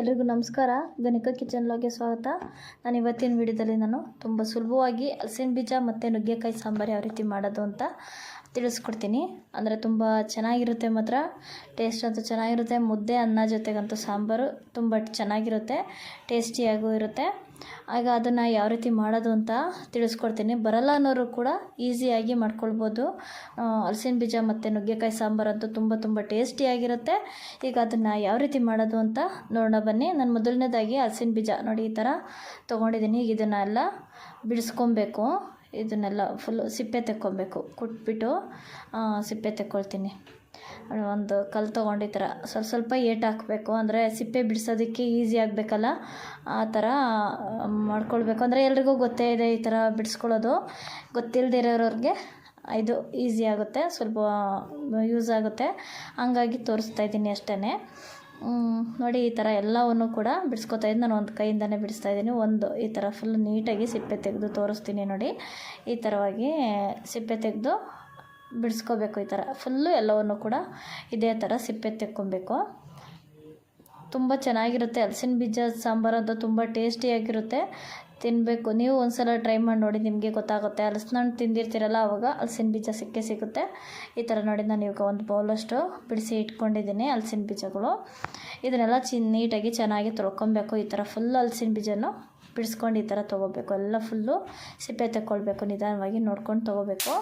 ಎಲ್ರಿಗೂ ನಮಸ್ಕಾರ. ಗಣಿಕ ಕಿಚನ್ ಲಾಗೆ ಸ್ವಾಗತ. ನಾನು ಇವತ್ತಿನ ವಿಡಿಯೋದಲ್ಲಿ ನಾನು ತುಂಬ ಸುಲಭವಾಗಿ ಹಲಸಿನ ಬೀಜ ಮತ್ತು ನುಗ್ಗೆಕಾಯಿ ಸಾಂಬಾರು ಯಾವ ರೀತಿ ಮಾಡೋದು ಅಂತ ತಿಳಿಸ್ಕೊಡ್ತೀನಿ. ಅಂದರೆ ತುಂಬ ಚೆನ್ನಾಗಿರುತ್ತೆ ಮಾತ್ರ. ಟೇಸ್ಟ್ ಅಂತೂ ಚೆನ್ನಾಗಿರುತ್ತೆ. ಮುದ್ದೆ, ಅನ್ನ ಜೊತೆಗಂತೂ ಸಾಂಬಾರು ತುಂಬ ಚೆನ್ನಾಗಿರುತ್ತೆ. ಟೇಸ್ಟಿಯಾಗೂ ಇರುತ್ತೆ. ಆಗ ಅದನ್ನು ಯಾವ ರೀತಿ ಮಾಡೋದು ಅಂತ ತಿಳಿಸ್ಕೊಡ್ತೀನಿ. ಬರಲ್ಲ ಅನ್ನೋರು ಕೂಡ ಈಸಿಯಾಗಿ ಮಾಡ್ಕೊಳ್ಬೋದು. ಹಲಸಿನ ಬೀಜ ಮತ್ತು ನುಗ್ಗೆಕಾಯಿ ಸಾಂಬಾರು ಅಂತೂ ತುಂಬ ತುಂಬ ಟೇಸ್ಟಿಯಾಗಿರುತ್ತೆ ಈಗ ಅದನ್ನು ಯಾವ ರೀತಿ ಮಾಡೋದು ಅಂತ ನೋಡೋಣ ಬನ್ನಿ. ನಾನು ಮೊದಲನೇದಾಗಿ ಹಲಸಿನ ಬೀಜ ನೋಡಿ ಈ ಥರ ತೊಗೊಂಡಿದ್ದೀನಿ ಈಗ ಇದನ್ನೆಲ್ಲ ಬಿಡಿಸ್ಕೊಬೇಕು. ಇದನ್ನೆಲ್ಲ ಫುಲ್ಲು ಸಿಪ್ಪೆ ತೆಕ್ಕೊಬೇಕು. ಕುಟ್ಬಿಟ್ಟು ಸಿಪ್ಪೆ ತೆಕ್ಕೊಳ್ತೀನಿ. ಒಂದು ಕಲ್ಲು ತೊಗೊಂಡು ಈ ಥರ ಸ್ವಲ್ಪ ಸ್ವಲ್ಪ ಏಟು ಹಾಕಬೇಕು. ಅಂದರೆ ಸಿಪ್ಪೆ ಬಿಡಿಸೋದಕ್ಕೆ ಈಸಿ ಆಗಬೇಕಲ್ಲ? ಆ ಥರ ಮಾಡ್ಕೊಳ್ಬೇಕು. ಅಂದರೆ ಎಲ್ರಿಗೂ ಗೊತ್ತೇ ಇದೆ ಈ ಥರ ಬಿಡಿಸ್ಕೊಳ್ಳೋದು. ಗೊತ್ತಿಲ್ಲದೆ ಇರೋರಿಗೆ ಇದು ಈಸಿ ಆಗುತ್ತೆ, ಸ್ವಲ್ಪ ಯೂಸ್ ಆಗುತ್ತೆ. ಹಂಗಾಗಿ ತೋರಿಸ್ತಾ ಇದ್ದೀನಿ ಅಷ್ಟೇ ನೋಡಿ ಈ ಥರ ಎಲ್ಲವನ್ನು ಕೂಡ ಬಿಡಿಸ್ಕೊತಾ ಇದ್ದೀನಿ. ನಾನು ಒಂದು ಕೈಯಿಂದನೇ ಬಿಡಿಸ್ತಾ ಇದ್ದೀನಿ. ಒಂದು ಈ ಥರ ಫುಲ್ ನೀಟಾಗಿ ಸಿಪ್ಪೆ ತೆಗೆದು ತೋರಿಸ್ತೀನಿ ನೋಡಿ. ಈ ಥರವಾಗಿ ಸಿಪ್ಪೆ ತೆಗೆದು ಬಿಡಿಸ್ಕೋಬೇಕು ಈ ಥರ. ಫುಲ್ಲು ಎಲ್ಲವನ್ನು ಕೂಡ ಇದೇ ಥರ ಸಿಪ್ಪೆ ತೆಕ್ಕೊಬೇಕು. ತುಂಬ ಚೆನ್ನಾಗಿರುತ್ತೆ. ಹಲಸಿನ ಬೀಜ, ಸಾಂಬಾರು ಅಂತ ತುಂಬ ಟೇಸ್ಟಿಯಾಗಿರುತ್ತೆ. ತಿನ್ನಬೇಕು ನೀವು ಒಂದ್ಸಲ ಟ್ರೈ ಮಾಡಿ ನೋಡಿ, ನಿಮಗೆ ಗೊತ್ತಾಗುತ್ತೆ. ಹಲಸಿನ ಹಣ್ಣು ತಿಂದಿರ್ತೀರಲ್ಲ ಆವಾಗ ಹಲಸಿನ ಬೀಜ ಸಿಕ್ಕೇ ಸಿಗುತ್ತೆ. ಈ ಥರ ನೋಡಿ ನಾನು ಇವಾಗ ಒಂದು ಬೌಲಷ್ಟು ಬಿಡಿಸಿ ಇಟ್ಕೊಂಡಿದ್ದೀನಿ ಹಲಸಿನ ಬೀಜಗಳು. ಇದನ್ನೆಲ್ಲ ಚಿ ನೀಟಾಗಿ ಚೆನ್ನಾಗಿ ತೊಳ್ಕೊಬೇಕು. ಈ ಥರ ಫುಲ್ ಹಲಸಿನ ಬೀಜನೂ ಬಿಡಿಸ್ಕೊಂಡು ಈ ಥರ ತೊಗೋಬೇಕು. ಎಲ್ಲ ಫುಲ್ಲು ಸಿಪ್ಪೆ ತಗೊಳ್ಬೇಕು ನಿಧಾನವಾಗಿ ನೋಡ್ಕೊಂಡು ತೊಗೋಬೇಕು.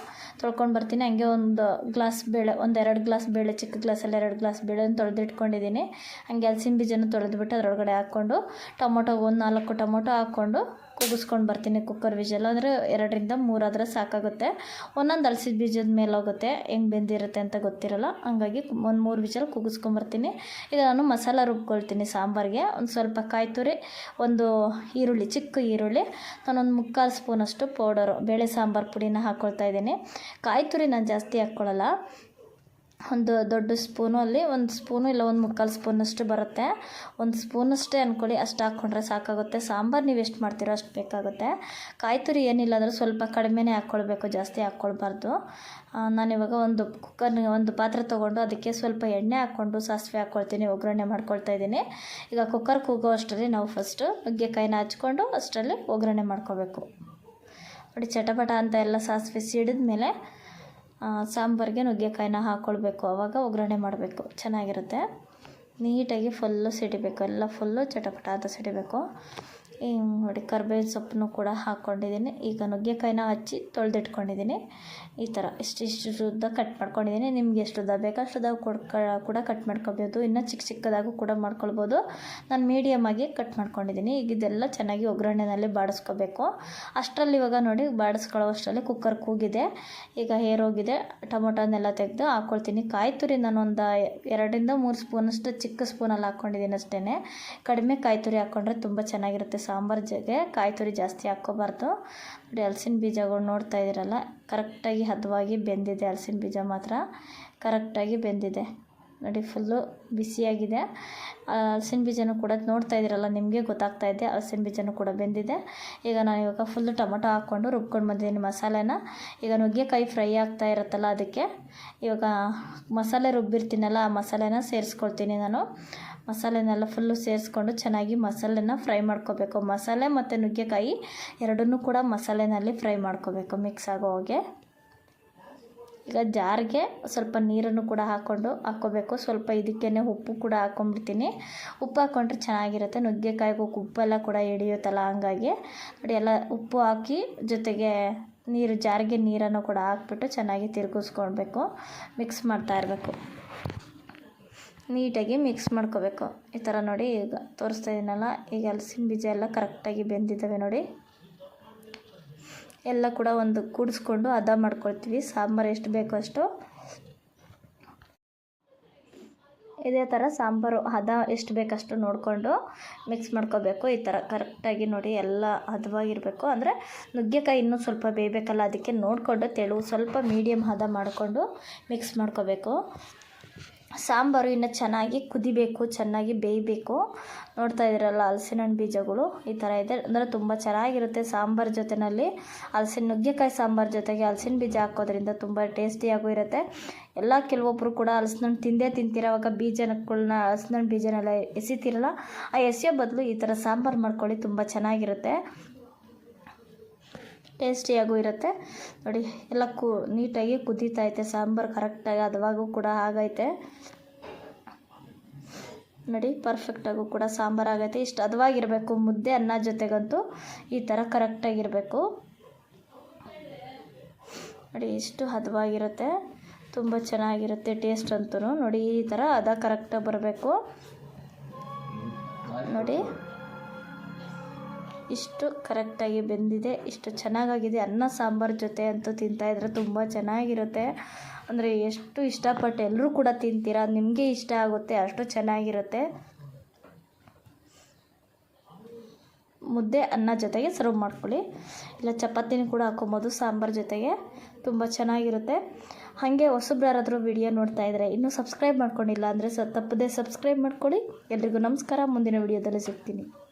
ತೊಳ್ಕೊಂಡು ಬರ್ತೀನಿ. ಹಂಗೆ ಒಂದು ಗ್ಲಾಸ್ ಬೇಳೆ, ಒಂದು ಎರಡು ಗ್ಲಾಸ್ ಬೇಳೆ, ಚಿಕ್ಕ ಗ್ಲಾಸಲ್ಲಿ ಎರಡು ಗ್ಲಾಸ್ ಬೇಳೆನ ತೊಳೆದಿಟ್ಕೊಂಡಿದ್ದೀನಿ. ಹಂಗೆ ಹಲಸಿನ ಬೀಜನ ತೊಳೆದ್ಬಿಟ್ಟು ಅದರೊಳಗಡೆ ಹಾಕ್ಕೊಂಡು ಟೊಮೊಟೊ, ಒಂದು ನಾಲ್ಕು ಟೊಮೊಟೊ ಹಾಕ್ಕೊಂಡು ಕೂಗಿಸ್ಕೊಂಡು ಬರ್ತೀನಿ ಕುಕ್ಕರ್ ವಿಜಲ್ ಅಂದರೆ ಎರಡರಿಂದ ಮೂರಾದರೆ ಸಾಕಾಗುತ್ತೆ. ಒಂದೊಂದು ಅಲಸಿದ ಬೀಜದ ಮೇಲೆ ಹೋಗುತ್ತೆ. ಹೆಂಗೆ ಬೆಂದಿರುತ್ತೆ ಅಂತ ಗೊತ್ತಿರಲ್ಲ. ಹಂಗಾಗಿ ಒಂದು ಮೂರು ವಿಜಲ್ ಕೂಗಿಸ್ಕೊಂಬರ್ತೀನಿ ಈಗ ನಾನು ಮಸಾಲ ರುಬ್ಕೊಳ್ತೀನಿ ಸಾಂಬಾರಿಗೆ. ಒಂದು ಸ್ವಲ್ಪ ಕಾಯಿ ತುರಿ, ಒಂದು ಈರುಳ್ಳಿ, ಚಿಕ್ಕ ಈರುಳ್ಳಿ, ನಾನೊಂದು ಮುಕ್ಕಾಲು ಸ್ಪೂನಷ್ಟು ಪೌಡರು, ಬೇಳೆ ಸಾಂಬಾರು ಪುಡಿನ ಹಾಕ್ಕೊಳ್ತಾ ಇದ್ದೀನಿ. ಕಾಯಿ ತುರಿ ನಾನು ಜಾಸ್ತಿ ಹಾಕ್ಕೊಳ್ಳಲ್ಲ ಒಂದು ದೊಡ್ಡ ಸ್ಪೂನು ಅಲ್ಲಿ, ಒಂದು ಸ್ಪೂನು ಇಲ್ಲ ಒಂದು ಮುಕ್ಕಾಲು ಸ್ಪೂನಷ್ಟು ಬರುತ್ತೆ. ಒಂದು ಸ್ಪೂನಷ್ಟೇ ಅಂದ್ಕೊಳ್ಳಿ ಅಷ್ಟು ಹಾಕ್ಕೊಂಡ್ರೆ ಸಾಕಾಗುತ್ತೆ. ಸಾಂಬಾರು ನೀವು ಎಷ್ಟು ಮಾಡ್ತೀರೋ ಅಷ್ಟು ಬೇಕಾಗುತ್ತೆ. ಕಾಯಿ ತುರಿ ಏನಿಲ್ಲ ಅಂದರೆ ಸ್ವಲ್ಪ ಕಡಿಮೆನೇ ಹಾಕ್ಕೊಳ್ಬೇಕು ಜಾಸ್ತಿ ಹಾಕ್ಕೊಳ್ಬಾರ್ದು ನಾನಿವಾಗ ಒಂದು ಕುಕ್ಕರ್ ಒಂದು ಪಾತ್ರೆ ತೊಗೊಂಡು ಅದಕ್ಕೆ ಸ್ವಲ್ಪ ಎಣ್ಣೆ ಹಾಕ್ಕೊಂಡು ಸಾಸಿವೆ ಹಾಕ್ಕೊಳ್ತೀನಿ ಒಗ್ಗರಣೆ ಮಾಡ್ಕೊಳ್ತಾ ಇದ್ದೀನಿ. ಈಗ ಕುಕ್ಕರ್ ಕೂಗೋ ಅಷ್ಟರಲ್ಲಿ ನಾವು ಫಸ್ಟು ನುಗ್ಗೆಕಾಯಿನ ಹಚ್ಕೊಂಡು ಅಷ್ಟರಲ್ಲಿ ಒಗ್ಗರಣೆ ಮಾಡ್ಕೋಬೇಕು. ನೋಡಿ, ಚಟಪಟ ಅಂತ ಎಲ್ಲ ಸಾಸಿವೆ ಸಿಡಿದ ಮೇಲೆ ಸಾಂಬಾರಿಗೆ ನುಗ್ಗೆಕಾಯಿನ ಹಾಕ್ಕೊಳ್ಬೇಕು ಆವಾಗ ಒಗ್ಗರಣೆ ಮಾಡಬೇಕು. ಚೆನ್ನಾಗಿರುತ್ತೆ. ನೀಟಾಗಿ ಫುಲ್ಲು ಸಿಡಿಬೇಕು. ಎಲ್ಲ ಫುಲ್ಲು ಚಟಪಟ ಅಂತ ಸಿಡಿಬೇಕು. ನೋಡಿ ಕರ್ಬೇವಿನ ಸೊಪ್ಪನ್ನು ಕೂಡ ಹಾಕ್ಕೊಂಡಿದ್ದೀನಿ. ಈಗ ನುಗ್ಗೆಕಾಯಿನ ಹಚ್ಚಿ ತೊಳೆದಿಟ್ಕೊಂಡಿದ್ದೀನಿ. ಈ ಥರ ಇಷ್ಟಿಷ್ಟು ಉದ್ದ ಕಟ್ ಮಾಡ್ಕೊಂಡಿದ್ದೀನಿ. ನಿಮ್ಗೆ ಎಷ್ಟು ಉದ್ದ ಬೇಕು ಅಷ್ಟು ಉದ್ದ ಕೂಡ ಕಟ್ ಮಾಡ್ಕೊಬೋದು. ಇನ್ನು ಚಿಕ್ಕ ಚಿಕ್ಕದಾಗೂ ಕೂಡ ಮಾಡ್ಕೊಳ್ಬೋದು. ನಾನು ಮೀಡಿಯಮಾಗಿ ಕಟ್ ಮಾಡ್ಕೊಂಡಿದ್ದೀನಿ. ಈಗ ಇದೆಲ್ಲ ಚೆನ್ನಾಗಿ ಒಗ್ಗರಣೆನಲ್ಲಿ ಬಾಡಿಸ್ಕೋಬೇಕು. ಅಷ್ಟರಲ್ಲಿ ಇವಾಗ ನೋಡಿ ಬಾಡಿಸ್ಕೊಳ್ಳೋ ಅಷ್ಟರಲ್ಲಿ ಕುಕ್ಕರ್ ಕೂಗಿದೆ. ಈಗ ಹೇರೋಗಿದೆ ಟೊಮೊಟೊನೆಲ್ಲ ತೆಗೆದು ಹಾಕ್ಕೊಳ್ತೀನಿ ಕಾಯಿ ತುರಿ ನಾನು ಒಂದು ಎರಡರಿಂದ ಮೂರು ಸ್ಪೂನಷ್ಟು ಚಿಕ್ಕ ಸ್ಪೂನಲ್ಲಿ ಹಾಕ್ಕೊಂಡಿದ್ದೀನಿ ಅಷ್ಟೇ ಕಡಿಮೆ ಕಾಯಿ ತುರಿ ಹಾಕ್ಕೊಂಡ್ರೆ ತುಂಬ ಚೆನ್ನಾಗಿರುತ್ತೆ. ಸಾಂಬಾರು ಜೊತೆ ಕಾಯಿ ತುರಿ ಜಾಸ್ತಿ ಹಾಕ್ಕೋಬಾರ್ದು. ನೋಡಿ ಹಲಸಿನ ಬೀಜಗಳು ನೋಡ್ತಾ ಇದ್ದೀರಲ್ಲ ಕರೆಕ್ಟಾಗಿ ಹದವಾಗಿ ಬೆಂದಿದೆ ಹಲ್ಸಿನ ಬೀಜ ಮಾತ್ರ. ಕರೆಕ್ಟಾಗಿ ಬೆಂದಿದೆ. ನೋಡಿ ಫುಲ್ಲು ಬಿಸಿಯಾಗಿದೆ ಹಲಸಿನ ಬೀಜನೂ ಕೂಡ ನೋಡ್ತಾ ಇದ್ದೀರಲ್ಲ, ನಿಮಗೆ ಗೊತ್ತಾಗ್ತಾ ಇದೆ, ಹಲಸಿನ ಬೀಜನೂ ಕೂಡ ಬೆಂದಿದೆ. ಈಗ ನಾನು ಇವಾಗ ಫುಲ್ಲು ಟೊಮೊಟೊ ಹಾಕ್ಕೊಂಡು ರುಬ್ಕೊಂಡು ಬಂದಿದ್ದೀನಿ ಮಸಾಲೆನ. ಈಗ ನುಗ್ಗೆಕಾಯಿ ಫ್ರೈ ಆಗ್ತಾ ಇರುತ್ತಲ್ಲ ಅದಕ್ಕೆ. ಇವಾಗ ಮಸಾಲೆ ರುಬ್ಬಿರ್ತೀನಲ್ಲ, ಆ ಮಸಾಲೆನ ಸೇರಿಸ್ಕೊಳ್ತೀನಿ ನಾನು. ಮಸಾಲೆನೆಲ್ಲ ಫುಲ್ಲು ಸೇರಿಸ್ಕೊಂಡು ಚೆನ್ನಾಗಿ ಮಸಾಲೆನ ಫ್ರೈ ಮಾಡ್ಕೋಬೇಕು. ಮಸಾಲೆ ಮತ್ತು ನುಗ್ಗೆಕಾಯಿ ಎರಡನ್ನೂ ಕೂಡ ಮಸಾಲೆನಲ್ಲಿ ಫ್ರೈ ಮಾಡ್ಕೋಬೇಕು ಮಿಕ್ಸ್ ಆಗೋ ಹಾಗೆ. ಈಗ ಜಾರಿಗೆ ಸ್ವಲ್ಪ ನೀರನ್ನು ಕೂಡ ಹಾಕ್ಕೊಂಡು ಹಾಕ್ಕೋಬೇಕು. ಸ್ವಲ್ಪ ಇದಕ್ಕೇ ಉಪ್ಪು ಕೂಡ ಹಾಕ್ಕೊಂಡ್ಬಿಡ್ತೀನಿ. ಉಪ್ಪು ಹಾಕ್ಕೊಂಡ್ರೆ ಚೆನ್ನಾಗಿರುತ್ತೆ. ನುಗ್ಗೆಕಾಯಿಗೂ ಉಪ್ಪೆಲ್ಲ ಕೂಡ ಹಿಡಿಯುತ್ತಲ್ಲ ಹಂಗಾಗಿ. ನೋಡಿ, ಎಲ್ಲ ಉಪ್ಪು ಹಾಕಿ ಜೊತೆಗೆ ನೀರು, ಜಾರಿಗೆ ನೀರನ್ನು ಕೂಡ ಹಾಕ್ಬಿಟ್ಟು ಚೆನ್ನಾಗಿ ತಿರುಗಿಸ್ಕೊಳ್ಬೇಕು. ಮಿಕ್ಸ್ ಮಾಡ್ತಾ ಇರಬೇಕು. ನೀಟಾಗಿ ಮಿಕ್ಸ್ ಮಾಡ್ಕೋಬೇಕು. ಈ ಥರ ನೋಡಿ ಈಗ ತೋರಿಸ್ತಾ ಇದ್ದೀನಲ್ಲ ಈಗ ಹಲಸಿನ ಬೀಜ ಎಲ್ಲ ಕರೆಕ್ಟಾಗಿ ಬೆಂದಿದ್ದಾವೆ ನೋಡಿ. ಎಲ್ಲ ಕೂಡ ಒಂದು ಕೂಡಿಸ್ಕೊಂಡು ಹದ ಮಾಡ್ಕೊಳ್ತೀವಿ. ಸಾಂಬಾರು ಎಷ್ಟು ಬೇಕೋ ಅಷ್ಟು. ಇದೇ ಥರ ಸಾಂಬಾರು ಹದ ಎಷ್ಟು ಬೇಕಷ್ಟು ನೋಡಿಕೊಂಡು ಮಿಕ್ಸ್ ಮಾಡ್ಕೋಬೇಕು. ಈ ಥರ ಕರೆಕ್ಟಾಗಿ ನೋಡಿ ಎಲ್ಲ ಹದವಾಗಿರಬೇಕು. ಅಂದರೆ ನುಗ್ಗೆಕಾಯಿ ಇನ್ನೂ ಸ್ವಲ್ಪ ಬೇಯಬೇಕಲ್ಲ, ಅದಕ್ಕೆ ನೋಡಿಕೊಂಡು ತೆಳು ಸ್ವಲ್ಪ ಮೀಡಿಯಮ್ ಹದ ಮಾಡಿಕೊಂಡು ಮಿಕ್ಸ್ ಮಾಡ್ಕೋಬೇಕು. ಸಾಂಬಾರು ಇನ್ನು ಚೆನ್ನಾಗಿ ಕುದಿಬೇಕು, ಚೆನ್ನಾಗಿ ಬೇಯಬೇಕು. ನೋಡ್ತಾ ಇದ್ದೀರಲ್ಲ ಹಲಸಿನ ಹಣ್ಣು ಬೀಜಗಳು ಈ ಥರ ಇದೆ. ಅಂದರೆ ತುಂಬ ಚೆನ್ನಾಗಿರುತ್ತೆ ಸಾಂಬಾರು ಜೊತೆಯಲ್ಲಿ ಹಲಸಿನ ನುಗ್ಗೆಕಾಯಿ ಸಾಂಬಾರು ಜೊತೆಗೆ ಹಲಸಿನ ಬೀಜ ಹಾಕೋದ್ರಿಂದ ತುಂಬ ಟೇಸ್ಟಿಯಾಗೂ ಇರುತ್ತೆ. ಎಲ್ಲ ಕೆಲವೊಬ್ಬರು ಕೂಡ ಹಲಸಿನಣ್ಣು ತಿಂದೇ ತಿಂತಿರೋವಾಗ ಬೀಜಗಳನ್ನ ಹಲಸಿನಣ್ಣು ಬೀಜನೆಲ್ಲ ಎಸಿತಿರಲ್ಲ, ಆ ಎಸೆಯೋ ಬದಲು ಈ ಥರ ಸಾಂಬಾರು ಮಾಡ್ಕೊಳ್ಳಿ, ತುಂಬ ಚೆನ್ನಾಗಿರುತ್ತೆ. ಟೇಸ್ಟಿಯಾಗೂ ಇರುತ್ತೆ. ನೋಡಿ, ಎಲ್ಲ ಕು, ನೀಟಾಗಿ ಕುದೀತೈತೆ ಸಾಂಬಾರು ಕರೆಕ್ಟಾಗಿ, ಅದವಾಗೂ ಕೂಡ ಆಗೈತೆ. ನೋಡಿ, ಪರ್ಫೆಕ್ಟಾಗೂ ಕೂಡ ಸಾಂಬಾರು ಆಗೈತೆ. ಇಷ್ಟು ಅದವಾಗಿರಬೇಕು, ಮುದ್ದೆ ಅನ್ನ ಜೊತೆಗಂತೂ ಈ ಥರ ಕರೆಕ್ಟಾಗಿರಬೇಕು. ನೋಡಿ, ಇಷ್ಟು ಹದವಾಗಿರುತ್ತೆ ತುಂಬ ಚೆನ್ನಾಗಿರುತ್ತೆ ಟೇಸ್ಟ್ ಅಂತೂ ನೋಡಿ, ಈ ಥರ ಅದ ಕರೆಕ್ಟಾಗಿ ಬರಬೇಕು. ನೋಡಿ. ಇಷ್ಟು ಕರೆಕ್ಟಾಗಿ ಬೆಂದಿದೆ, ಇಷ್ಟು ಚೆನ್ನಾಗಾಗಿದೆ. ಅನ್ನ, ಸಾಂಬಾರು ಜೊತೆ ಅಂತೂ ತಿಂತಾಯಿದ್ರೆ ತುಂಬ ಚೆನ್ನಾಗಿರುತ್ತೆ. ಅಂದರೆ ಎಷ್ಟು ಇಷ್ಟಪಟ್ಟು ಎಲ್ಲರೂ ಕೂಡ ತಿಂತೀರಾ? ನಿಮಗೆ ಇಷ್ಟ ಆಗುತ್ತೆ, ಅಷ್ಟು ಚೆನ್ನಾಗಿರುತ್ತೆ. ಮುದ್ದೆ, ಅನ್ನ ಜೊತೆಗೆ ಸರ್ವ್ ಮಾಡ್ಕೊಳ್ಳಿ. ಇಲ್ಲ, ಚಪಾತಿನೂ ಕೂಡ ಹಾಕೊಬೋದು ಸಾಂಬಾರು ಜೊತೆಗೆ. ತುಂಬ ಚೆನ್ನಾಗಿರುತ್ತೆ. ಹಾಗೆ ಹೊಸಬ್ರು ಯಾರಾದರೂ ವಿಡಿಯೋ ನೋಡ್ತಾ ಇದ್ದರೆ ಇನ್ನೂ ಸಬ್ಸ್ಕ್ರೈಬ್ ಮಾಡ್ಕೊಂಡಿಲ್ಲ ಅಂದರೆ ಸ, ತಪ್ಪದೇ ಸಬ್ಸ್ಕ್ರೈಬ್ ಮಾಡ್ಕೊಳ್ಳಿ. ಎಲ್ರಿಗೂ ನಮಸ್ಕಾರ. ಮುಂದಿನ ವಿಡಿಯೋದಲ್ಲಿ ಸಿಗ್ತೀನಿ.